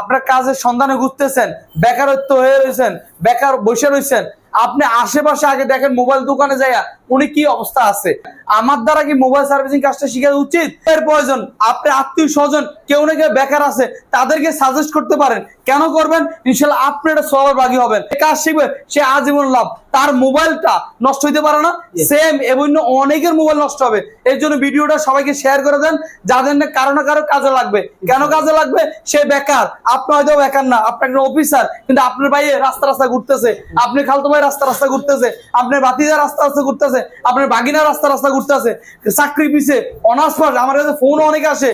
আপনার কাজের সন্ধানে ঘুরতেছেন, বেকারত্ব হয়ে রয়েছেন বেকার বসে রয়েছেন আপনি আশেপাশে আগে দেখেন মোবাইল দোকানে যাইয়া উনি কি অবস্থা আছে? আমার দ্বারা কি মোবাইল সার্ভিসিং কাজটা শিখা উচিত? এর প্রয়োজন। আপনি আত্মীয় স্বজন কেউ না কেউ বেকার আছে তাদেরকে সাজেস্ট করতে পারেন। কেন করবেন? ইনশাল্লাহ আপনি এটা সবার হবেন কাজ শিখবে সে আজীবন লাভ। তার মোবাইলটা নষ্ট হইতে পারে না। সেম এবং অনেকের মোবাইল নষ্ট হবে। এর জন্য ভিডিওটা সবাইকে শেয়ার করে দেন। যাদের না কারও না কারও কাজে লাগবে। কেন কাজে লাগবে? সে বেকার। আপনি হয়তো বেকার না। আপনি একজন অফিসার কিন্তু আপনার ভাই রাস্তা রাস্তা ঘুরতেছে। আপনি খালতো ভাই রাস্তা রাস্তা ঘুরতেছে। আপনার বাতিজা রাস্তা রাস্তা ঘুরতেছে। আপনার বাগিনা রাস্তা রাস্তা ঘুরতেছে চাকরি পিছে অনার্স পাস আমার কাছে ফোন অনেক আসে।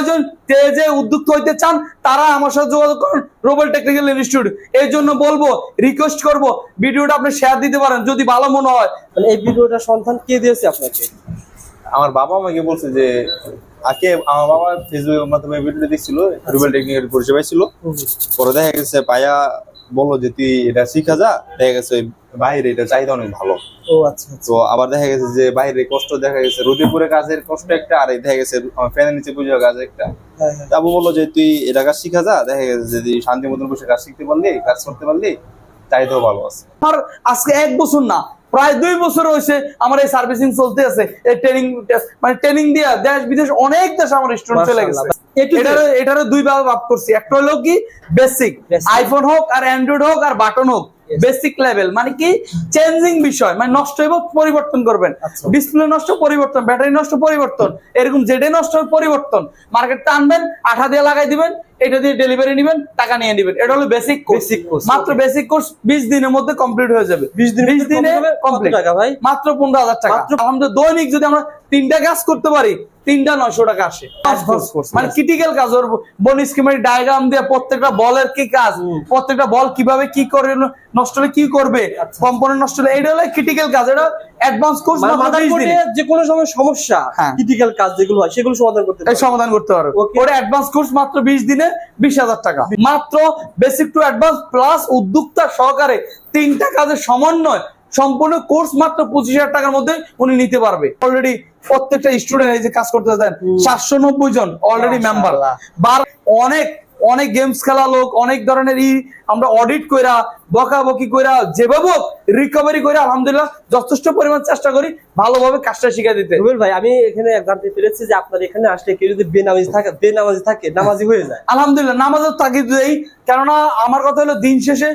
যে উদ্যুক্ত হইতে চান তারা আমার সাথে যোগাযোগ করুন রোবেল টেকনিক্যাল ইনস্টিটিউট এই জন্য বলব রিকোয়েস্ট করব ভিডিওটা আপনি শেয়ার দিতে পারেন যদি ভালো মনে হয়। তাহলে এই ভিডিওটা সন্ধান কে দিয়েছে আপনাকে? আমার বাবা আমাকে বলছে যে আগে আমার বাবা ফেসবুকের মাধ্যমে ভিডিও দেখছিল রুবেল টেকনিকের পরিষেবায় ছিল। পরে দেখা গেছে পায়া বলল যে তুই এটা শিখা যা। দেখা গেছে বাইরে এটা চাহিদা অনেক ভালো। ও আচ্ছা আচ্ছা। তো আবার দেখা গেছে যে বাইরে কষ্ট দেখা গেছে। রোদে কাজের কষ্ট একটা আর এই দেখা গেছে ফ্যানের নিচে পুজোর কাজ একটা। হ্যাঁ হ্যাঁ। তারপর বলল যে তুই এটা কাজ শিখা যা। দেখা গেছে যদি শান্তি মতন বসে কাজ শিখতে পারলি কাজ করতে পারলি চাহিদাও ভালো আছে। আমার আজকে এক বছর না প্রায় দুই বছর হয়েছে আমার এই সার্ভিসিং চলতে আছে। এই ট্রেনিং মানে ট্রেনিং দিয়া দেশ বিদেশ অনেক দেশ আমার স্টুডেন্ট চলে গেছে। A to Z। এটারে এটারে দুই ভাগ ভাগ করছি। একটা হলো কি বেসিক আইফোন হোক আর অ্যান্ড্রয়েড হোক আর বাটন হোক বেসিক লেভেল মানে কি চেঞ্জিং বিষয় মানে নষ্ট হইব পরিবর্তন করবেন। আচ্ছা। ডিসপ্লে নষ্ট পরিবর্তন ব্যাটারি নষ্ট পরিবর্তন। এরকম যেটাই নষ্ট পরিবর্তন। মার্কেটটা আনবেন আঠা দিয়ে লাগাই দিবেন এটা দিয়ে ডেলিভারি নেবেন টাকা নিয়ে নেবেন। এটা হলো বেসিক কোর্স মাত্র বেসিক কোর্স বিশ দিনের মধ্যে কমপ্লিট হয়ে যাবে। 20 দিনের বিশ দিনে complete হবে? কত কমপ্লিট টাকা ভাই? মাত্র পনেরো হাজার টাকা। মাত্র- আমাদের দৈনিক যদি আমরা তিনটা কাজ করতে পারি তিনটা নয়শো টাকা আসে। মানে ক্রিটিক্যাল কাজ ওর বন স্কিমের ডায়াগ্রাম দিয়ে প্রত্যেকটা বলের কি কাজ প্রত্যেকটা বল কীভাবে কি করে নষ্ট হলে কি করবে আচ্ছা। কম্পোনেন্ট নষ্ট হলে এটা হলো ক্রিটিক্যাল কাজ। এটা অ্যাডভান্স কোর্স মাদারবোর্ডে যে কোনো সময় সমস্যা। ক্রিটিক্যাল কাজ যেগুলো হয় সেগুলো সমাধান করতে সমাধান করতে পারবে Okay. ওটা অ্যাডভান্স কোর্স মাত্র বিশ দিনে বিশ হাজার টাকা। মাত্র বেসিক টু অ্যাডভান্স প্লাস উদ্যোক্তা সহকারে তিনটা কাজের সমন্বয় সম্পূর্ণ কোর্স মাত্র পঁচিশ হাজার টাকার মধ্যে উনি নিতে পারবে। অলরেডি প্রত্যেকটা স্টুডেন্ট এই যে কাজ করতে দেন সাতশো নব্বই জন অলরেডি মেম্বার বার অনেক অনেক গেমস খেলা লোক অনেক ধরনের ই আমরা অডিট কইরা বকাবকি কইরা যেভাবে রিকভারি করে আলহামদুলিল্লাহ যথেষ্ট পরিমাণ চেষ্টা করি ভালোভাবে কাজটা শিখে দিতে। রুবেল ভাই আমি এখানে জানতে পেরেছি যে আপনার এখানে আসলে কেউ যদি বেনামাজি থাকে বেনামাজি থাকে নামাজি হয়ে যায়। আলহামদুলিল্লাহ নামাজের তাগিদ দেই। কেননা আমার কথা হলো দিন শেষে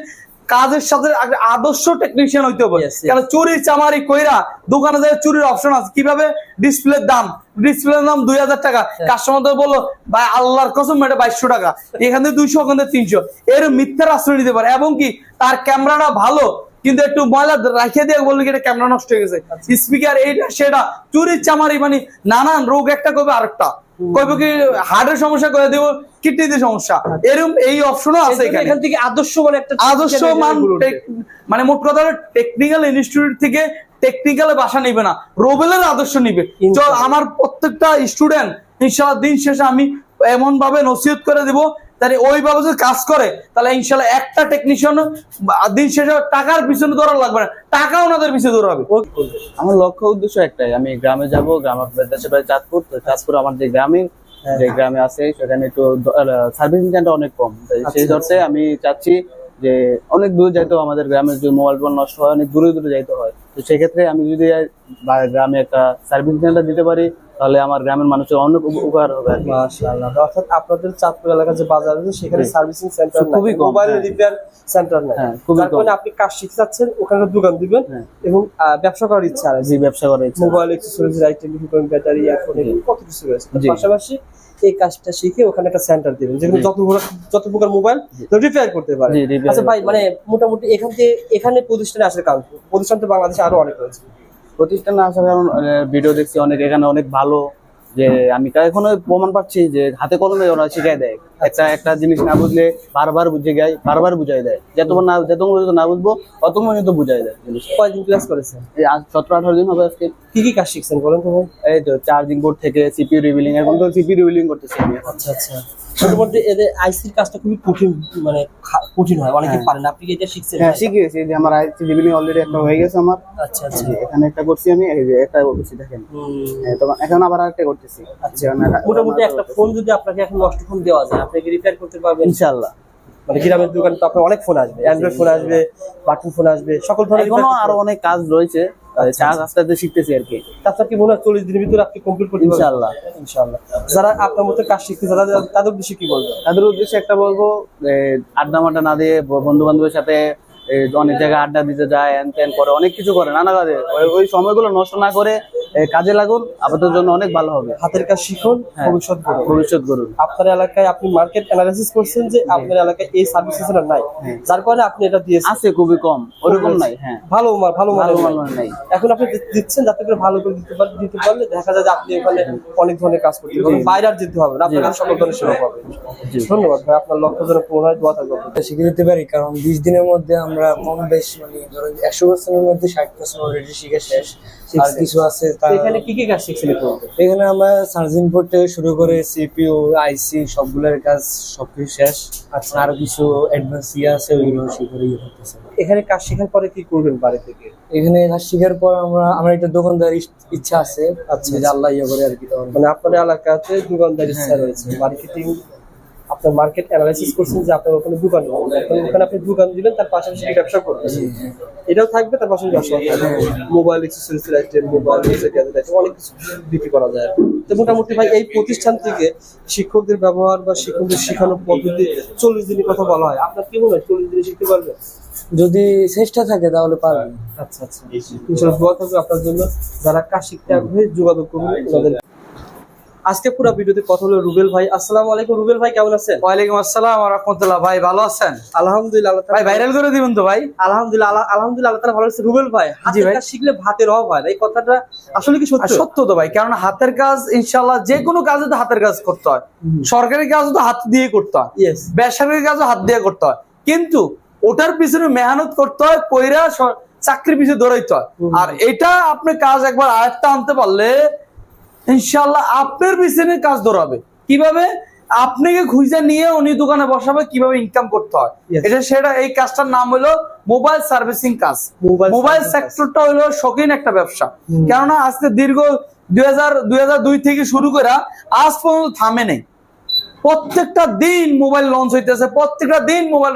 কাজের সাথে আদর্শ টেকনিশিয়ান হইতে হবে. কারণ চুরি চামারি কইরা দোকানে যায় চুরির অপশন আছে? কীভাবে? ডিসপ্লের দাম। ডিসপ্লের দাম দুই হাজার টাকা। কাস্টমার বলল ভাই আল্লাহর কসম এটা বাইশশো টাকা। এখান থেকে দুইশো ওখান থেকে তিনশো। এর মিথ্যার আশ্রয় নিতে পারে। এবং কি তার ক্যামেরাটা ভালো কিন্তু একটু ময়লা রাখিয়ে দিয়ে বলল কি এটা ক্যামেরা নষ্ট হয়ে গেছে। স্পিকার এইটা সেটা। চুরির চামারি মানে নানান রোগ একটা করবে আরেকটা। কইব কি হার্টের সমস্যা করে দিব কিডনিতে সমস্যা। এরকম এই অপশনও আছে এখানে এখানে। থেকে আদর্শ বলে একটা আদর্শ মান মানে মোট কথা হলো টেকনিক্যাল ইনস্টিটিউট থেকে টেকনিক্যাল ভাষা নিবে না রোবেলের আদর্শ নিবে। চল আমার প্রত্যেকটা স্টুডেন্ট ইনশাআল্লাহ দিন শেষে আমি এমন ভাবে নসিহত করে দিব তাহলে ওইভাবে যদি কাজ করে তাহলে ইনশাল্লাহ একটা টেকনিশিয়ান দিন শেষে টাকার পিছনে দৌড়া লাগবে না। টাকা ওনাদের পিছনে দৌড়াবে। আমার লক্ষ্য উদ্দেশ্য একটাই আমি গ্রামে যাব গ্রামের দেশে বাড়ি চাঁদপুর চাঁদপুর আমার যে গ্রামীণ হ্যাঁ। যে গ্রামে আছে সেখানে একটু সার্ভিসিং সেন্টার অনেক কম। সেই আচ্ছা, ধরতে আমি চাচ্ছি যে অনেক দূর যাইতে হয় আমাদের গ্রামে যদি মোবাইল ফোন নষ্ট হয় অনেক দূরে দূরে যাইতে হয়। তো সেক্ষেত্রে আমি যদি গ্রামে একটা সার্ভিসিং সেন্টার দিতে পারি তাহলে আমার গ্রামের মানুষের অনেক উপকার হবে আর কি। মাশাআল্লাহ। অর্থাৎ আপনাদের চাঁদপুর এলাকার যে বাজার আছে সেখানে সার্ভিসিং সেন্টার খুবই কম, মোবাইল হ্যাঁ। রিপেয়ার সেন্টার নাই। হ্যাঁ, খুবই কম। কারণে আপনি কাজ শিখতে যাচ্ছেন ওখানে দোকান দিবেন হ্যাঁ। এবং ব্যবসা করার ইচ্ছা আছে। জি ব্যবসা করার ইচ্ছা mobile accessories light telephone battery এখন কত কিছু রয়েছে। পাশাপাশি এই কাজটা শিখে ওখানে একটা সেন্টার দিবেন যেখানে যত প্রকার- যত প্রকার মোবাইল রিপেয়ার করতে পারে। আচ্ছা ভাই মানে মোটামুটি এখান থেকে এখানে প্রতিষ্ঠানে আসার কারণ? প্রতিষ্ঠান তো বাংলাদেশে আরও অনেক রয়েছে। প্রতিষ্ঠানে আসার কারণ ভিডিও দেখছি অনেক এখানে অনেক ভালো যে আমি তা এখনও প্রমাণ পাচ্ছি যে হাতে কলমে ওরা শিখাই দেয়। একটা একটা জিনিস না বুঝলে বারবার বুঝে গাই বারবার বুঝাই দেয়। যতক্ষণ না যতক্ষণ পর্যন্ত না বুঝব ততক্ষণ পর্যন্ত বুঝাই দেয় কয়দিন ক্লাস এই আজ সতেরো আঠারো দিন হবে আজকে। কি কি কাজ শিখছেন বলেন তো এই তো চার্জিং বোর্ড থেকে সিপিইউ রিভিলিং এখন তো সিপিইউ রিভিলিং করতেছি আমি। আচ্ছা আচ্ছা। মোটামুটি এদের আইসির কাজটা খুবই কঠিন মানে কঠিন হয় অনেকে হ্যাঁ। পারেন আপনি কি এটা শিখছেন? হ্যাঁ শিখিয়েছি যে আমার আইসি অলরেডি একটা হয়ে গেছে আমার। আচ্ছা আচ্ছা। এখানে একটা করছি আমি এই যে একটা করছি দেখেন। তখন এখন আবার আরেকটা করতেছি। আচ্ছা মোটামুটি একটা ফোন যদি আপনাকে এখন নষ্ট ফোন দেওয়া যায় আপনি কি রিপেয়ার করতে পারবেন? ইনশাআল্লাহ। মানে গ্রামের দোকানে তো আপনার অনেক ফোন আসবে অ্যান্ড্রয়েড ফোন আসবে বাটন ফোন আসবে সকল ধরনের আরও অনেক কাজ রয়েছে। চা আস্তে আস্তে শিখতেছি আর কি। তাছাড়া কি মনে হয় চল্লিশ দিনের ভিতরে আপনি কমপ্লিট করতে পারবেন? ইনশাআল্লাহ ইনশাআল্লাহ। যারা আপনার মতো কাজ শিখতে যারা তাদের উদ্দেশ্যে কি বলব? তাদের উদ্দেশ্যে একটা বলব আড্ডা মাড্ডা না দিয়ে বন্ধু বান্ধবের সাথে অনেক জায়গায় আড্ডা দিতে যায় হ্যান ত্যান করে অনেক কিছু করে নানা কাজে। ওই- সময়গুলো নষ্ট না করে কাজে লাগুন আপনাদের জন্য অনেক ভালো হবে। হাতের কাজ শিখুন হ্যাঁ। ভবিষ্যৎ করুন ভবিষ্যৎ করুন আপনার এলাকায় আপনি মার্কেট অ্যানালাইসিস করছেন যে আপনার এলাকায় এই সার্ভিস নাই। যার কারণে আপনি এটা দিয়েছেন। আছে খুবই কম ওরকম নাই হ্যাঁ। ভালো মাল ভালো ভালো মাল নাই। এখন আপনি দিচ্ছেন যাতে করে ভালো করে দিতে পারলে দিতে পারলে দেখা যায় যে আপনি এখানে অনেক ধরনের কাজ করতে পারবেন। বাইরে আর যেতে হবে না আপনার কাছে সকল ধরনের সেবা পাবেন। ধন্যবাদ ভাই আপনার লক্ষ্য পূরণ হয় দোয়া থাকবে। শিখে দিতে পারি কারণ বিশ দিনের মধ্যে আমরা কম বেশ মানে ধরো একশো পার্সেন্টের মধ্যে ষাট পার্সেন্ট অলরেডি শিখে শেষ। আর কিছু আছে এখানে কি কি কাজ শিখছেন এখানে আমরা চার্জিং পোর্ট থেকে শুরু করে সিপিইউ আইসি সবগুলোর কাজ সবকিছু শেষ। আচ্ছা। আরও কিছু অ্যাডভান্স ইয়ে আছে ওইগুলো শিখে ইয়ে করতেছে। এখানে কাজ শেখার পরে কি করবেন বাড়ি থেকে? এখানে কাজ শিখার পর আমরা আমার একটা দোকানদার ইচ্ছা আছে। আচ্ছা, যে আল্লাহ ইয়ে করে আর কি মানে আপনার এলাকাতে দোকানদার ইচ্ছা রয়েছে মার্কেটিং আপনার মার্কেট অ্যানালাইসিস করছেন যে আপনার ওখানে দোকান ওখানে আপনি দোকান দিবেন তার পাশাপাশি ব্যবসা করবেন? এটাও থাকবে তার পাশাপাশি ব্যবসা থাকবে mobile accessories item mobile item অনেক কিছু বিক্রি করা যায়। তো মোটামুটি ভাই এই প্রতিষ্ঠান থেকে শিক্ষকদের ব্যবহার বা শিক্ষকদের শেখানোর পদ্ধতি চল্লিশ দিনের কথা বলা হয়। আপনার কি মনে হয় চল্লিশ দিনে শিখতে পারবেন যদি চেষ্টা থাকে তাহলে পারবেন আচ্ছা আচ্ছা। দোয়া থাকবে আপনার জন্য। যারা কাজ শিখতে আগ্রহী যোগাযোগ করুন। ওনাদের আজকে পুরো ভিডিওতে কথা হলো রুবেল ভাই। আসসালামু আলাইকুম রুবেল ভাই কেমন আছেন? ওয়ালাইকুম আসসালাম রহমতুল্লাহ। ভাই ভালো আছেন? আলহামদুলিল্লাহ আল্লাহ ভাই ভাইরাল করে দিবেন তো ভাই। আলহামদুলিল্লাহ আলহামদুলিল্লাহ আল্লাহ ভালো আছে। রুবেল ভাই হাতের ভাই। কাজ শিখলে ভাতের অভাব হয় এই কথাটা আসলে কি সত্য? সত্য তো ভাই কারণ হাতের কাজ ইনশাল্লাহ যে কোনো কাজে তো হাতের কাজ করতে হয়। সরকারি কাজও তো হাত দিয়ে করতে হয়। ইয়েস বেসরকারি কাজও হাত দিয়ে করতে হয়। কিন্তু ওটার পিছনে মেহনত করতে হয় কইরা স- চাকরি পিছনে দৌড়াইতে হয়। আর এটা আপনি কাজ একবার আয়ত্তা আনতে পারলে ইনশাল্লাহ আপনার পিছনে কাজ ধরাবে। কীভাবে? আপনাকে খুঁজে নিয়ে উনি দোকানে বসাবে কীভাবে ইনকাম করতে হয়। এটা সেটা এই কাজটার নাম হলো মোবাইল সার্ভিসিং কাজ। মোবাইল সেক্টরটা হলো শখিন একটা ব্যবসা। কেননা আজকে দীর্ঘ দুই হাজার দুই হাজার দুই থেকে শুরু করে আজ পর্যন্ত থামে নেই। প্রত্যেকটা দিন মোবাইল লঞ্চ হইতেছে প্রত্যেকটা দিন মোবাইল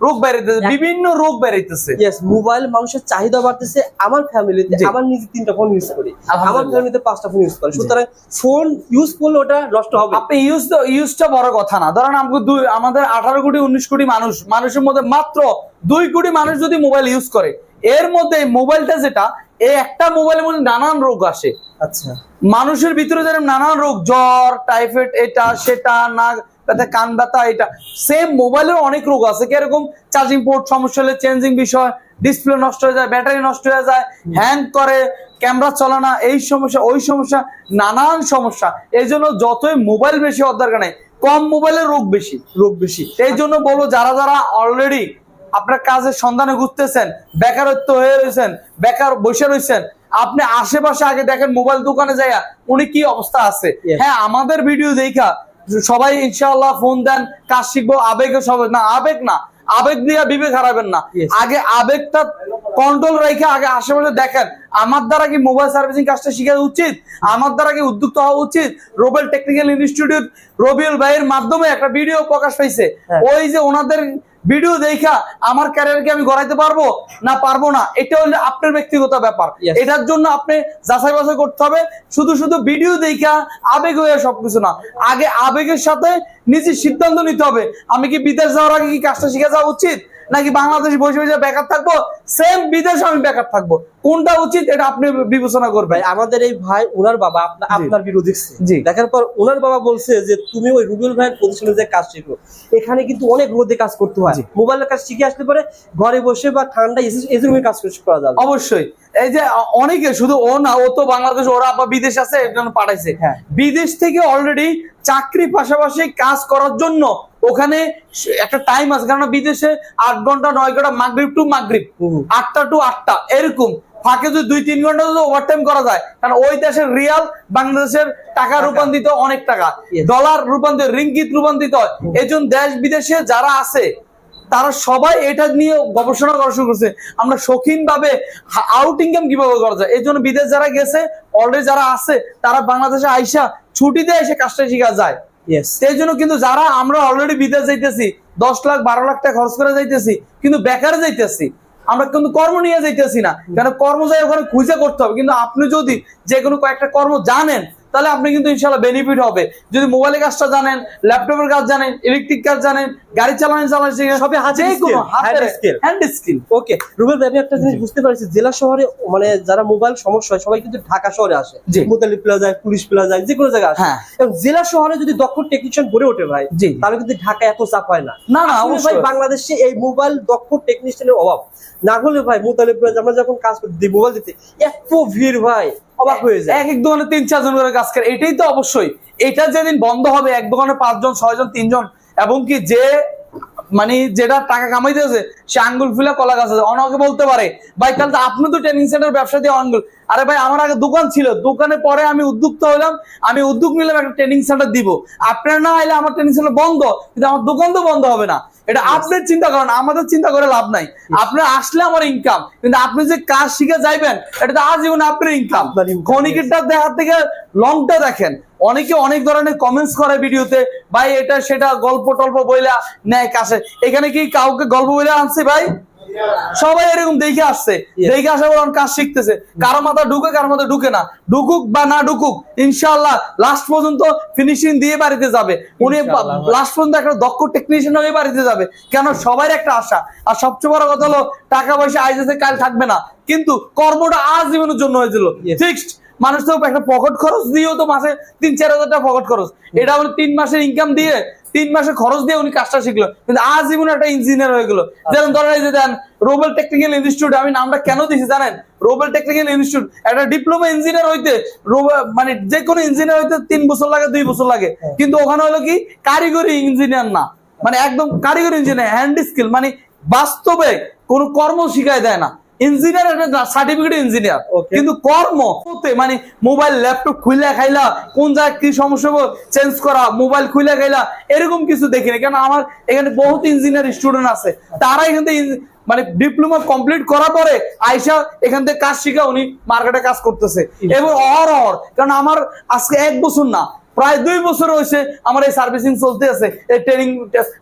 রোগ বেড়াইতেছে বিভিন্ন রোগ বেড়াইতেছে ইয়েস মোবাইল মানুষের চাহিদা বাড়তেছে আমার ফ্যামিলিতে আমার নিজে তিনটা ফোন ইউজ করি। আমার ফ্যামিলিতে পাঁচটা ফোন ইউজ করে। সুতরাং ফোন ইউজ করলে ওটা নষ্ট হবে। আপনি ইউজ তো ইউজটা বড় কথা না। ধরেন আমাকে দুই আমাদের আঠারো কোটি উনিশ কোটি মানুষ মানুষের মধ্যে মাত্র দুই কোটি মানুষ যদি মোবাইল ইউজ করে এর মধ্যে মোবাইলটা যেটা এই একটা মোবাইলের মধ্যে নানান রোগ আসে। আচ্ছা। মানুষের ভিতরে যেরকম নানান রোগ জ্বর টাইফয়েড এটা সেটা নাক ব্যথা কান ব্যথা এটা সেম মোবাইলের অনেক রোগ আছে। কীরকম চার্জিং পোর্ট সমস্যা হলে চেঞ্জিং বিষয় ডিসপ্লে নষ্ট হয়ে যায় ব্যাটারি নষ্ট হয়ে যায় হ্যাং করে ক্যামেরা চলে না এই সমস্যা ওই সমস্যা নানান সমস্যা। এই জন্য যতই মোবাইল বেশি হওয়ার দরকার নেই কম মোবাইলের রোগ বেশি রোগ বেশি। এই জন্য বলব যারা যারা অলরেডি আপনার কাজের সন্ধানে ঘুরতেছেন বেকারত্ব হয়ে রয়েছেন বেকার বসে রয়েছেন আপনি আশেপাশে আগে দেখেন মোবাইল দোকানে যাইয়া উনি কি অবস্থা আছে। হ্যাঁ আমাদের ভিডিও দেখা সবাই ইনশাআল্লাহ ফোন দেন কাজ শিখব? আবেগে সবাই না আবেগ না। আবেগ দিয়ে বিবেক হারাবেন না। আগে আবেগটা কন্ট্রোল রেখে আগে আশেপাশে দেখেন। আমার দ্বারা কি মোবাইল সার্ভিসিং কাজটা শিখা উচিত? আমার দ্বারা কি উদ্যুক্ত হওয়া উচিত? রোবেল টেকনিক্যাল ইনস্টিটিউট রবিউল ভাইয়ের মাধ্যমে একটা ভিডিও প্রকাশ পাইছে। হ্যাঁ। ওই যে ওনাদের ভিডিও দেখা আমার ক্যারিয়ারকে আমি গড়াইতে পারব? না পারব না? এটা হলো আপনার ব্যক্তিগত ব্যাপার। এটার জন্য আপনি যাচাই বাছাই করতে হবে। শুধু শুধু ভিডিও দেখা আবেগ হয়ে সবকিছু না। আগে আবেগের সাথে নিজের সিদ্ধান্ত নিতে হবে। আমি কি বিদেশ যাওয়ার আগে কি কাজটা শিখে যাওয়া উচিত? নাকি বাংলাদেশ বসে বসে বেকার থাকব? সেম বিদেশে আমি বেকার থাকব। কোনটা উচিত এটা আপনি বিবেচনা করবেন। আমাদের এই ভাই ওনার বাবা আপনার দেখছে জি। দেখার পর ওনার বাবা বলছে যে তুমি ওই রুবেল ভাইয়ের প্রতিষ্ঠানে যে কাজ শিখো। এখানে কিন্তু অনেক রোদে কাজ করতে হয়। মোবাইলের কাজ শিখে আসতে পারে ঘরে বসে বা ঠান্ডা এজরুমে কাজ করা যাবে। অবশ্যই। এই যে অনেকে শুধু ও না ও তো বাংলাদেশ ওরা বা বিদেশ আছে এর জন্য পাঠাইছে। হ্যাঁ। বিদেশ থেকে অলরেডি চাকরি পাশাপাশি কাজ করার জন্য ওখানে একটা টাইম আছে কারণ বিদেশে আট ঘণ্টা নয় ঘণ্টা মাগরিব টু মাগরিব। আটটা টু আটটা এরকম। ফাঁকে যদি দুই তিন ঘণ্টা যদি ওভারটাইম করা যায় কারণ ওই দেশের রিয়াল বাংলাদেশের টাকা রূপান্তরিত অনেক টাকা। ডলার রূপান্তরিত রিঙ্গিত রূপান্তরিত হয়। এই জন্য দেশ বিদেশে যারা আছে তারা সবাই এটা নিয়ে গবেষণা করা শুরু করছে। আমরা শৌখিন ভাবে আউট ইনকাম কীভাবে করা যায়? এই জন্য বিদেশ যারা গেছে অলরেডি যারা আছে তারা বাংলাদেশে আইসা ছুটিতে এসে কাজটা শিখা যায়। সেই জন্য কিন্তু যারা আমরা অলরেডি বিদেশ যাইতেছি, দশ লাখ, বারো লাখ টাকা খরচ করে যাইতেছি, কিন্তু বেকার যাইতেছি, আমরা কিন্তু কর্ম নিয়ে যাইতেছি না। কেন? কর্ম যাই ওখানে খুঁজে করতে হবে। কিন্তু আপনি যদি যে কোনো কয়েকটা কর্ম জানেন তাহলে আপনি কিন্তু ইনশাল্লাহ বেনিফিট হবে। যদি মোবাইলের কাজটা জানেন ল্যাপটপের কাজ জানেন ইলেকট্রিক কাজ জানেন গাড়ি চালানো চালানো সবই skill। Hand skill okay Rubel ভাই একটা জিনিস বুঝতে পারছি জেলা শহরে মানে যারা মোবাইল সমস্যা হয় সবাই কিন্তু ঢাকা শহরে আসে। মুতালি প্লাজায় পুলিশ প্লাজায় যে কোনো জায়গায় আসে। হ্যাঁ। এবং জেলা শহরে যদি দক্ষ টেকনিশিয়ান গড়ে ওঠে ভাই তাহলে কিন্তু ঢাকা এত চাপ হয় না। না না ভাই বাংলাদেশে এই মোবাইল দক্ষ টেকনিশিয়ানের অভাব। না হলে ভাই মুতালি প্লাজা আমরা যখন কাজ করি মোবাইল দিতে এত ভিড় ভাই। অবাক হয়ে যায়। এক এক দোকানে তিন চারজন করে কাজ করে। এটাই তো অবশ্যই। এটা যেদিন বন্ধ হবে, এক দোকানে পাঁচজন, ছয়জন, তিনজন, এবং কি যে মানে যেটা টাকা কামাইতেছে সে আঙ্গুল ফুলে কলা গাছ আছে। অনেকে বলতে পারে, ভাই, তাহলে তো আপনি তো ট্রেনিং সেন্টার ব্যবসা দিয়ে আঙ্গুল আরে ভাই, আমার আগে দোকান ছিল। দোকানে পরে আমি উদ্যোক্ত হলাম আমি উদ্যোগ নিলাম একটা ট্রেনিং সেন্টার দিব। আপনার না আইলে আমার ট্রেনিং সেন্টার বন্ধ। কিন্তু আমার দোকান তো বন্ধ হবে না। এটা আপনার চিন্তা করেন আমাদের চিন্তা করে লাভ নাই। আপনি আসলে আমার ইনকাম কিন্তু আপনি যে কাজ শিখে যাইবেন এটা তো আজীবন আপনার ইনকাম আপনার ক্ষণিকেরটা দেখার থেকে লংটা দেখেন। অনেকে অনেক ধরনের কমেন্টস করে ভিডিওতে ভাই এটা সেটা গল্প টল্প বইলা নেয় কাছে। এখানে কি কাউকে গল্প বইলা আনছে ভাই? সবাই এরকম দেখে আসছে। দেখে আসা বলে কাজ শিখতেছে। কারও মাথা ঢুকে কারও মাথা ঢুকে না। ঢুকুক বা না ঢুকুক ইনশাআল্লাহ লাস্ট পর্যন্ত ফিনিশিং দিয়ে বাড়িতে যাবে। উনি লাস্ট পর্যন্ত একটা দক্ষ টেকনিশিয়ান হয়ে বাড়িতে যাবে। কেন? সবার একটা আশা। আর সবচেয়ে বড় কথা হলো টাকা পয়সা আইজ আছে কাল থাকবে না। কিন্তু কর্মটা আজীবনের জন্য হয়েছিল। ফিক্সড মানুষ তো একটা পকেট খরচ দিয়েও তো মাসে তিন চার হাজার টাকা পকেট খরচ। এটা হলো তিন মাসের ইনকাম দিয়ে তিন মাসের খরচ দিয়ে উনি কাজটা শিখলো। কিন্তু আজীবন একটা ইঞ্জিনিয়ার হয়ে গেলো। যেমন ধরেন এই যে দেন রোবেল টেকনিক্যাল ইনস্টিটিউট আমি নামটা কেন দিছি জানেন? রোবেল টেকনিক্যাল ইনস্টিটিউট একটা ডিপ্লোমা ইঞ্জিনিয়ার হইতে মানে যে কোনো ইঞ্জিনিয়ার হইতে তিন বছর লাগে দুই বছর লাগে। কিন্তু ওখানে হলো কি কারিগরি ইঞ্জিনিয়ার না। মানে একদম কারিগরি ইঞ্জিনিয়ার হ্যান্ড স্কিল মানে বাস্তবে কোনো কর্ম শিখায় দেয় না। ইঞ্জিনিয়ার সার্টিফিকেট ইঞ্জিনিয়ার কিন্তু কর্ম হতে মানে মোবাইল ল্যাপটপ খুলে খাইলা কোন জায়গায় কি সমস্যা চেঞ্জ করা মোবাইল খুলে খাইলা এরকম কিছু দেখিনি। কেন আমার এখানে বহুত ইঞ্জিনিয়ার স্টুডেন্ট আছে। তারা এখান থেকে মানে ডিপ্লোমা কমপ্লিট করার পরে আইসা এখান থেকে কাজ শিখা উনি মার্কেটে কাজ করতেছে। এবং অহর অহর কারণ আমার আজকে এক বছর না প্রায় দুই বছর হয়েছে আমার এই সার্ভিসিং চলতে আছে এই ট্রেনিং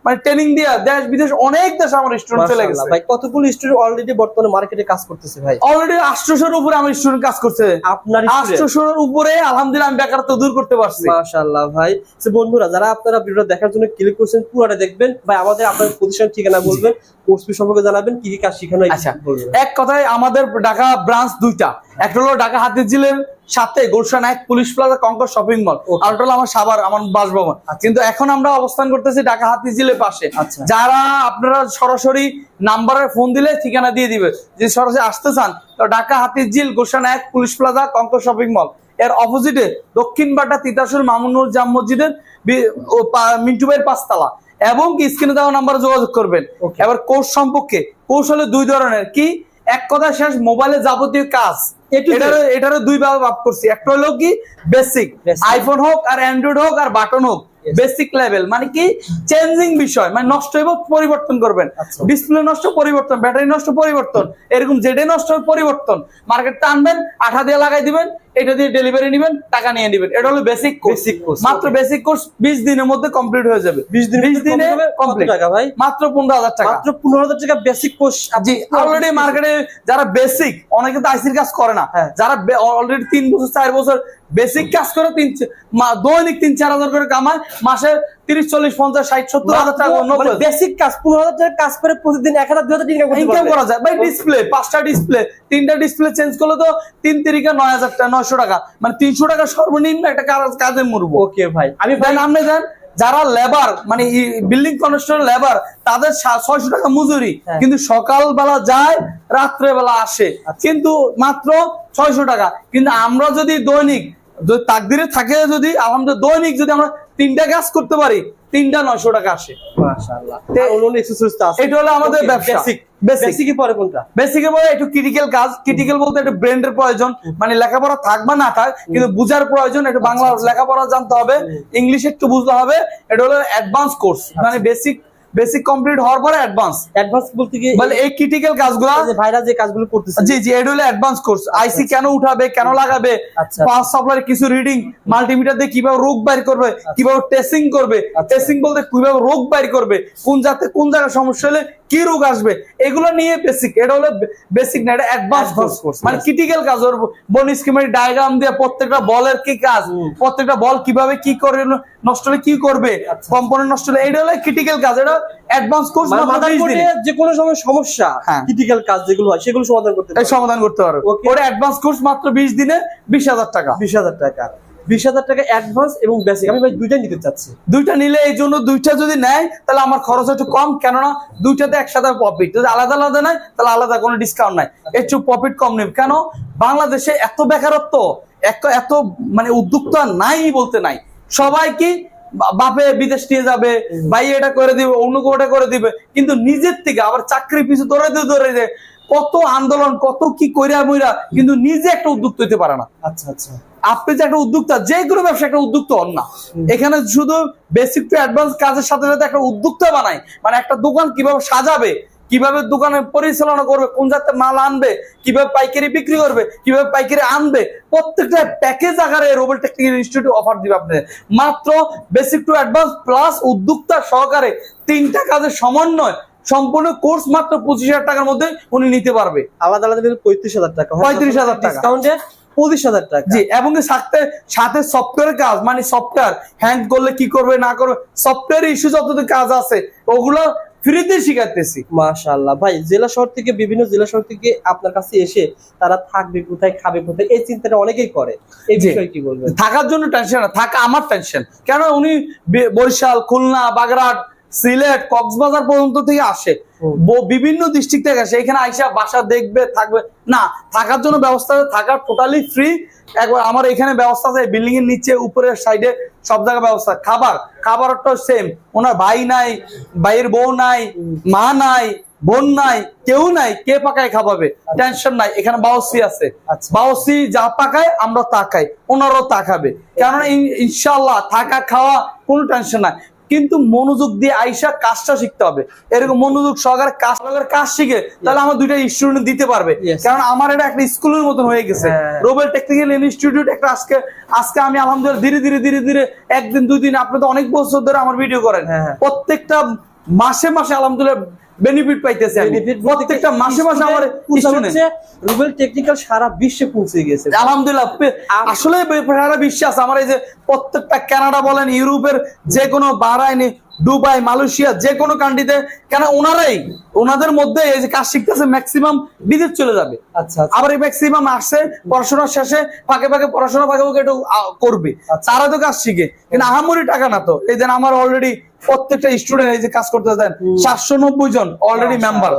মানে ট্রেনিং দিয়া দেশ বিদেশ অনেক দেশে আমার স্টুডেন্ট চলে গেছে। ভাই কতগুলো স্টুডেন্ট অলরেডি বর্তমানে মার্কেটে কাজ করতেছে ভাই? অলরেডি আটশোশোর উপরে আমার স্টুডেন্ট কাজ করছে। আপনার student? আটশোশোর উপরে আলহামদুলিল্লাহ আমি বেকারত্ব দূর করতে পারছি। মাশাআল্লাহ ভাই। তো বন্ধুরা যারা আপনারা ভিডিওটা দেখার জন্য ক্লিক করছেন পুরোটা দেখবেন। ভাই আমাদের আপনার প্রতিষ্ঠান ঠিকানা বলবেন। কোর্স ফি সম্পর্কে জানাবেন কি কি কাজ শেখানো আচ্ছা এক কথায় আমাদের ঢাকা ব্রাঞ্চ দুইটা। একটা হলো ঢাকা সাথে গুলশান এক police plaza Concord shopping mall. আর হলো আমার সাবার আমার বাসভবন। কিন্তু এখন আমরা অবস্থান করতেছি ঢাকা পাশে। আচ্ছা। যারা আপনারা সরাসরি নাম্বারে ফোন দিলে ঠিকানা দিয়ে দিবে। যে সরাসরি আসতে চান তো ঢাকা হাতিঝিল গুলশান এক police plaza Concord shopping mall. এর অপোজিটে দক্ষিণ বাটা তিতাসুর মামুনুর জাম মসজিদের মিন্টু ভাইয়ের পাঁচতলা। এবং স্ক্রিনে দেওয়া নাম্বারে যোগাযোগ করবেন। এবার কোর্স সম্পর্কে কোর্স হলো দুই ধরনের। কি? এক কথা শেষ মোবাইলে যাবতীয় কাজ। এটারও দুই ভাগ ভাগ করছি। একটা হলো কি? বেসিক আইফোন হোক আর অ্যান্ড্রয়েড হোক আর বাটন হোক বেসিক লেভেল মানে কি? চেঞ্জিং বিষয়। মানে নষ্ট হইব পরিবর্তন করবেন। আচ্ছা। ডিসপ্লে নষ্ট পরিবর্তন। ব্যাটারি নষ্ট পরিবর্তন। এরকম জেডে নষ্ট পরিবর্তন। মার্কেট টানবেন আঠা দিয়ে লাগাই দিবেন। এটা দিয়ে ডেলিভারি নেবেন টাকা নিয়ে নেবেন। এটা হলো বেসিক কোর্স মাত্র বেসিক কোর্স বিশ দিনের মধ্যে কমপ্লিট হয়ে যাবে। 20 দিনের বিশ দিনে হবে? কত কমপ্লিট টাকা ভাই? মাত্র পনেরো হাজার টাকা। মাত্র পনেরো হাজার টাকা বেসিক কোর্স জি অলরেডি মার্কেটে যারা বেসিক অনেকে তো আইসির কাজ করে না। হ্যাঁ। যারা অলরেডি তিন বছর চার বছর বেসিক কাজ করে তিন দৈনিক তিন চার হাজার করে কামায়। মাসে তিরিশ চল্লিশ পঞ্চাশ ষাট সত্তর হাজার টাকা হাজার। বেসিক কাজ পনেরো হাজার টাকা কাজ করে প্রতিদিন এক হাজার দুই হাজার টাকা ইনকাম করা যায়। ভাই ডিসপ্লে পাঁচটা ডিসপ্লে তিনটা ডিসপ্লে চেঞ্জ করলে তো তিন তিরিকা নয় হাজার টাকা নয়শো টাকা। মানে তিনশো টাকা সর্বনিম্ন একটা কাজ- কাজে মরবো। ওকে ভাই। আমি ভাই দেন যারা লেবার মানে বিল্ডিং কনস্ট্রাকশন লেবার তাদের ছয়শো টাকা মজুরি। হ্যাঁ। কিন্তু সকালবেলা যায় রাত্রে বেলা আসে কিন্তু মাত্র ছয়শো টাকা। কিন্তু আমরা যদি দৈনিক যদি তাকদিরে থাকে যদি আলহামদুলিল্লাহ দৈনিক যদি আমরা তিনটা কাজ করতে পারি তিনটা নয়শো টাকা আসে। এটা হলো আমাদের ব্যবসা। পরে কোনটা? একটু ক্রিটিক্যাল কাজ। ক্রিটিক্যাল বলতে একটু ব্রেন্ডের প্রয়োজন। মানে লেখাপড়া থাক বা না থাক কিন্তু বুঝার প্রয়োজন একটু বাংলা লেখাপড়া জানতে হবে ইংলিশ একটু বুঝতে হবে। এটা হলো অ্যাডভান্স কোর্স মানে বেসিক বেসিক কমপ্লিট হওয়ার পরে অ্যাডভান্স অ্যাডভান্স বলতে কি মানে এই ক্রিটিক্যাল কাজগুলো যে ভাইরা যে কাজগুলো করতেছে। জি জি এটা হলো অ্যাডভান্স কোর্স আইসি কেন উঠাবে কেন লাগাবে আচ্ছা। পাওয়ার সাপ্লাই কিছু রিডিং মাল্টিমিটার দিয়ে কীভাবে রোগ বাইর করবে কীভাবে টেস্টিং করবে আচ্ছা। টেস্টিং বলতে কীভাবে রোগ বাইর করবে কোন জাতে কোন জায়গায় সমস্যা হলে কি রোগ আসবে? এগুলো নিয়ে বেসিক এটা হলো বেসিক না এটা অ্যাডভান্স কোর্স মানে ক্রিটিক্যাল কাজ ওর বন স্কিমের ডায়াগ্রাম দিয়ে প্রত্যেকটা বলের কি কাজ প্রত্যেকটা বল কীভাবে কি করে নষ্ট হলে কি করবে আচ্ছা। কম্পোনেন্ট নষ্ট হলে এটা হলো ক্রিটিক্যাল কাজ এটা অ্যাডভান্স কোর্স মানে মাদারবোর্ডে যে কোনো সময় সমস্যা। ক্রিটিক্যাল কাজ যেগুলো হয় সেগুলো সমাধান করতে সমাধান করতে পারবে Okay. ওটা অ্যাডভান্স কোর্স মাত্র বিশ দিনে বিশ হাজার টাকা। বিশ হাজার টাকা। বিশ হাজার টাকা অ্যাডভান্স এবং বেসিক আমি ভাই দুইটাই নিতে চাচ্ছি। দুইটা নিলে এই জন্য দুইটা যদি নেয়, তাহলে আমার খরচ একটু কম। কেননা দুইটাতে একসাথে প্রফিট যদি আলাদা আলাদা নেয়, তাহলে আলাদা কোনো ডিসকাউন্ট নাই। একটু প্রফিট কম নেবে। কেন? বাংলাদেশে এত বেকারত্ব, এত মানে উদ্যোক্তা নাই বলতে নাই। সবাই কি বাপে বিদেশ নিয়ে যাবে, ভাই এটা করে দিবে অন্য ওটা করে দিবে। কিন্তু নিজের থেকে আবার চাকরি পিছু ধরে দিয়ে ধরে দিয়ে কত আন্দোলন, কত কি কইরা মইরা কিন্তু নিজে একটা উদ্যোক্তা হইতে পারে না। আচ্ছা আচ্ছা। আপনি যে একটা উদ্যোক্তা যে কোনো ব্যবসা একটা উদ্যোক্তা হন না। এখানে শুধু বেসিক টু অ্যাডভান্স কাজের সাথে সাথে একটা উদ্যোক্তা বানাই মানে একটা দোকান কীভাবে সাজাবে কীভাবে দোকানে পরিচালনা করবে কোন জাতের মাল আনবে কীভাবে পাইকারি বিক্রি করবে কীভাবে পাইকারি আনবে প্রত্যেকটা প্যাকেজ আকারে রোবেল টেকনিক্যাল ইনস্টিটিউট অফার দিবে আপনাদের। মাত্র বেসিক টু অ্যাডভান্স প্লাস উদ্যোক্তা সহকারে তিনটা কাজের সমন্বয় সম্পূর্ণ কোর্স মাত্র পঁচিশ হাজার টাকার মধ্যে উনি নিতে পারবে। আলাদা আলাদা পঁয়ত্রিশ হাজার টাকা 35,000 টাকা। পঁচিশ হাজার টাকা। জি এবং সাথে সাথে সফটওয়্যার কাজ মানে সফটওয়্যার হ্যাং করলে কি করবে না করবে সফটওয়্যার ইস্যু যতদিন কাজ আছে ওগুলো ফ্রিতে শিখাতেছি মাশাআল্লাহ। ভাই জেলা শহর থেকে বিভিন্ন জেলা শহর থেকে আপনার কাছে এসে তারা থাকবে কোথায় খাবে কোথায় এই চিন্তাটা অনেকেই করে। এই। বিষয়ে কি বলবেন? থাকার জন্য টেনশন না থাকা আমার টেনশন কেন উনি বরিশাল খুলনা বাগেরহাট সিলেট কক্সবাজার পর্যন্ত থেকে আসে। বিভিন্ন ডিস্ট্রিক্ট থেকে আসে। এখানে আইসা বাসা দেখবে থাকবে। না থাকার জন্য ব্যবস্থা আছে থাকার টোটালি ফ্রি একবার আমার এখানে ব্যবস্থা আছে বিল্ডিং এর নিচে উপরের সাইডে সব জায়গায় ব্যবস্থা। খাবার খাবারটা সেম ওনার ভাই নাই ভাইয়ের বউ নাই মা নাই বোন নাই কেউ নাই কে পাকায় খাওয়াবে? টেনশন নাই। এখানে বাউসি আছে। আচ্ছা। বাউসি যা পাকায় আমরা তাকাই ওনারও তাকাবে কেননা ইন- ইনশাল্লাহ থাকা খাওয়া কোনো টেনশন নাই। কিন্তু মনোযোগ দিয়ে আইসা কাজটা শিখতে হবে এরকম মনোযোগ সহকারে কাজ সহকারে কাজ শিখে তাহলে আমার দুইটা স্টুডেন্ট দিতে পারবে. কারণ আমার এটা একটা স্কুলের মতন হয়ে গেছে। রোবেল টেকনিক্যাল ইনস্টিটিউট একটা আজকে আজকে আমি আলহামদুলিল্লাহ ধীরে ধীরে ধীরে ধীরে একদিন দুই দিন আপনি তো অনেক বছর ধরে আমার ভিডিও করেন হ্যাঁ, হ্যাঁ। প্রত্যেকটা মাসে মাসে আলহামদুলিল্লাহ বেনিফিট পাইতেছে বেনিফিট প্রত্যেকটা মাসে মাসে আমার হচ্ছে রুবেল টেকনিক্যাল সারা বিশ্বে পৌঁছে গেছে। আলহামদুলিল্লাহ আসলে সারা বিশ্বে আছে। আমার এই যে প্রত্যেকটা কানাডা বলেন ইউরোপের যে কোনো বাহরাইনি দুবাই মালয়েশিয়া যে কোনো কান্ট্রিতে কেন ওনারাই ওনাদের মধ্যে এই যে কাজ শিখতেছে ম্যাক্সিমাম বিদেশ চলে যাবে। আচ্ছা আচ্ছা। আবার এই ম্যাক্সিমাম আসছে পড়াশোনা শেষে ফাঁকে ফাঁকে পড়াশোনা ফাঁকে ফাঁকে একটু করবে। আচ্ছা। তারা তো কাজ শিখে। কিন্তু আহামরি টাকা না তো। এই যে আমার অলরেডি প্রত্যেকটা স্টুডেন্ট এই যে কাজ করতে দেন সাতশো নব্বই জন অলরেডি মেম্বার।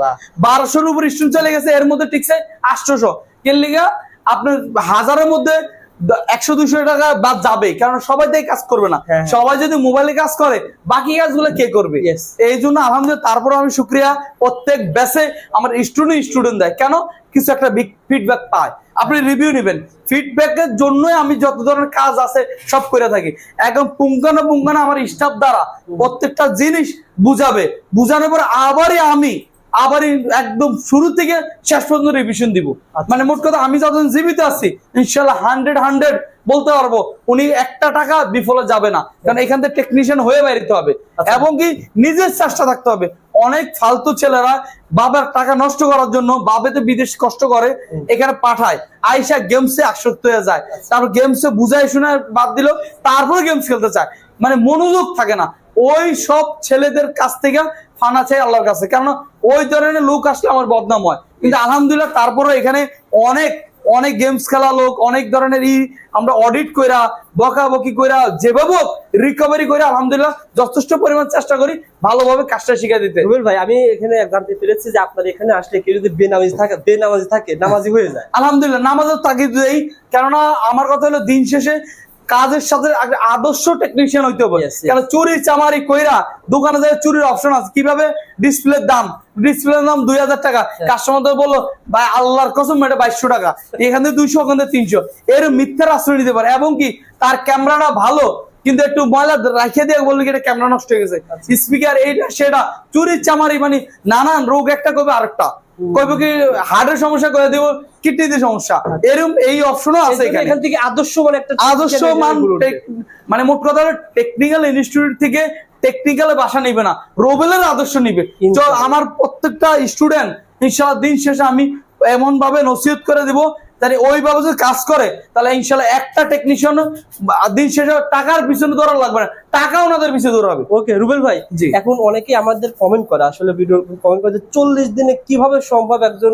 বারোশোর উপর স্টুডেন্ট চলে গেছে এর মধ্যে টিকছে আটশোশো। কেন লিগা? আপনার হাজারের মধ্যে একশো দুশো টাকা বাদ যাবে কারণ সবাই দিয়ে কাজ করবে না। হ্যাঁ। সবাই যদি মোবাইলে কাজ করে বাকি কাজগুলো কে করবে? এই জন্য আলহামদুলিল্লাহ তারপর আমি শুক্রিয়া প্রত্যেক ব্যাসে আমার স্টুডেন্ট স্টুডেন্ট দেয়। কেন? কিছু একটা ফিডব্যাক পায়। আপনি রিভিউ নেবেন। ফিডব্যাকের জন্যই আমি যত ধরনের কাজ আছে সব করে থাকি। একদম পুঙ্খানো পুঙ্খানো আমার স্টাফ দ্বারা প্রত্যেকটা জিনিস বুঝাবে। বুঝানোর পর আবারই আমি আবারই একদম শুরু থেকে শেষ পর্যন্ত রিভিশন দিব। মানে মোট কথা আমি যতদিন জীবিত আছি ইনশাল্লাহ হান্ড্রেড হান্ড্রেড বলতে পারব উনি একটা টাকা বিফলে যাবে না। কারণ এখান থেকে টেকনিশিয়ান হয়ে বেরোতে হবে। এবং কি নিজের চেষ্টা থাকতে হবে। অনেক ফালতু ছেলেরা বাবার টাকা নষ্ট করার জন্য বাবে তো বিদেশ কষ্ট করে এখানে পাঠায়। আইসা গেমসে আসক্ত হয়ে যায়। তারপর গেমসে বুঝাই শুনে বাদ দিল তারপর গেমস খেলতে চায়। মানে মনোযোগ থাকে না। ওই সব ছেলেদের কাছ থেকে ফানা চাই আল্লাহর কাছে। কারণ ওই ধরনের লোক আসলে আমার বদনাম হয়। কিন্তু আলহামদুলিল্লাহ তারপরে এখানে অনেক অনেক গেমস খেলা লোক অনেক ধরনের ই আমরা অডিট কইরা বকাবকি কইরা যেভাবে রিকভারি করে আলহামদুলিল্লাহ যথেষ্ট পরিমাণ চেষ্টা করি ভালোভাবে কাজটা শিখে দিতে। রুবেল ভাই আমি এখানে জানতে পেরেছি যে আপনার এখানে আসলে কেউ যদি বেনামাজি থাকে বেনামাজি থাকে নামাজি হয়ে যায়। আলহামদুলিল্লাহ নামাজের তাগিদ দেই। কেননা আমার কথা হলো দিন শেষে কাজের সাথে আদর্শ টেকনিশিয়ান হইতে হবে. কারণ চুরি চামারি কইরা দোকানে যায় চুরির অপশন আছে? কীভাবে? ডিসপ্লের দাম। ডিসপ্লের দাম দুই হাজার টাকা। কাস্টমার তো বলল ভাই আল্লাহর কসম এটা বাইশশো টাকা। এখান থেকে দুইশো ওখান থেকে তিনশো। এর মিথ্যার আশ্রয় নিতে পারে। এবং কি তার ক্যামেরাটা ভালো কিন্তু একটু ময়লা রাখিয়ে দিয়ে বলল কি এটা ক্যামেরা নষ্ট হয়ে গেছে। স্পিকার এইটা সেটা। চুরির চামারি মানে নানান রোগ একটা কবে আরেকটা। কইব কি হার্টের সমস্যা করে দিব কিডনিতে সমস্যা। এরকম এই অপশনও আছে এখানে। এখান থেকে আদর্শ মানে একটা আদর্শ মান মানে মোট কথা টেকনিক্যাল ইনস্টিটিউট থেকে টেকনিক্যাল বাসা নিবে না। রোবেলের আদর্শ নিবে। ইনশাআল্লাহ। আমার প্রত্যেকটা স্টুডেন্ট ইনশাআল্লাহ দিন শেষে আমি এমন ভাবে নসিহত করে দিব তাহলে ওইভাবে যদি কাজ করে তাহলে ইনশাল্লাহ একটা টেকনিশিয়ান দিন শেষে টাকার পিছনে দৌড়া লাগবে না। টাকা ওনাদের পিছনে দৌড়াবে ওকে রুবেল ভাই জি। এখন অনেকে আমাদের কমেন্ট করে আসলে ভিডিও কমেন্ট করে যে চল্লিশ দিনে কীভাবে সম্ভব একজন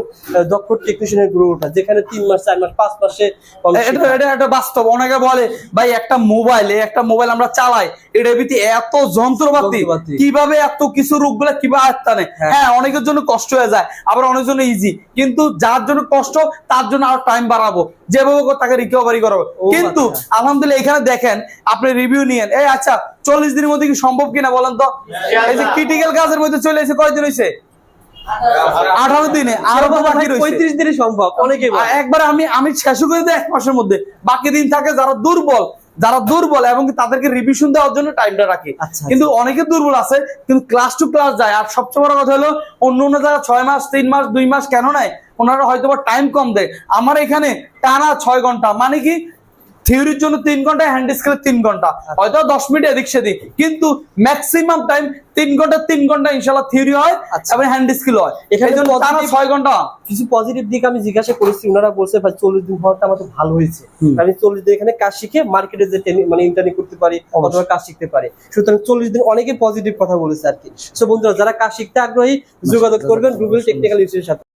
দক্ষ টেকনিশিয়ানের গ্রো ওঠা যেখানে তিন মাস চার মাস পাঁচ মাসে এটা এটা একটা বাস্তব অনেকে বলে ভাই একটা মোবাইল একটা মোবাইল আমরা চালাই এটার ভিত্তি এত যন্ত্রপাতি। কীভাবে এত কিছু রোগগুলা কীভাবে আয়ত্তা নেয় হ্যাঁ। হ্যাঁ অনেকের জন্য কষ্ট হয়ে যায় আবার অনেকের জন্য ইজি কিন্তু যার জন্য কষ্ট তার জন্য আরও টাইম বাড়াবো যেভাবে তাকে রিকভারি করাবো। ও কিন্তু আচ্ছা। আলহামদুলিল্লাহ এখানে দেখেন আপনি রিভিউ নিয়েন। এই আচ্ছা চল্লিশ দিনের মধ্যে কি সম্ভব কিনা বলেন তো? এই যে ক্রিটিক্যাল কাজের মধ্যে চলে এসে কয়দিন হয়েছে আঠারো দিনে। আরও বাকি পঁয়ত্রিশ দিনে সম্ভব অনেকে একবার আমি আমি শেষ করে দিই এক মাসের মধ্যে। বাকি দিন থাকে যারা দুর্বল যারা দুর্বল এবং তাদেরকে রিভিশন দেওয়ার জন্য টাইমটা রাখি। আচ্ছা, কিন্তু অনেকে দুর্বল আছে কিন্তু ক্লাস টু ক্লাস যায়। আর সবচেয়ে বড় কথা হলো অন্য অন্য যারা ছয় মাস তিন মাস দুই মাস কেন নেয় ওনারা হয়তো টাইম কম দেয়। আমার এখানে টানা ছয় ঘণ্টা। মানে কি? থিওরির জন্য তিন ঘণ্টা হ্যান্ড স্কেলে তিন ঘণ্টা। আচ্ছা। হয়তো দশ মিনিট এদিক সেদিক। কিন্তু ম্যাক্সিমাম টাইম তিন ঘণ্টা তিন ঘণ্টা ইনশাল্লাহ থিওরি হয় আচ্ছা। এবং হ্যান্ড স্কিল হয়। এখানে জন্য টানা ছয় ঘণ্টা। কিছু পজিটিভ দিক আমি জিজ্ঞাসা করেছি ওনারা বলছে ভাই চল্লিশ দিন হওয়াতে আমার তো ভালো হয়েছে। আমি চল্লিশ দিন এখানে কাজ শিখে মার্কেটে যে মানে ইন্টারনি করতে পারি অথবা কাজ শিখতে পারি। সুতরাং চল্লিশ দিন অনেকে পজিটিভ কথা বলেছে আর কি। সো বন্ধুরা যারা কাজ শিখতে আগ্রহী যোগাযোগ করবেন গুগল টেকনিক্যাল ইনস্টিটিউটের সাথে।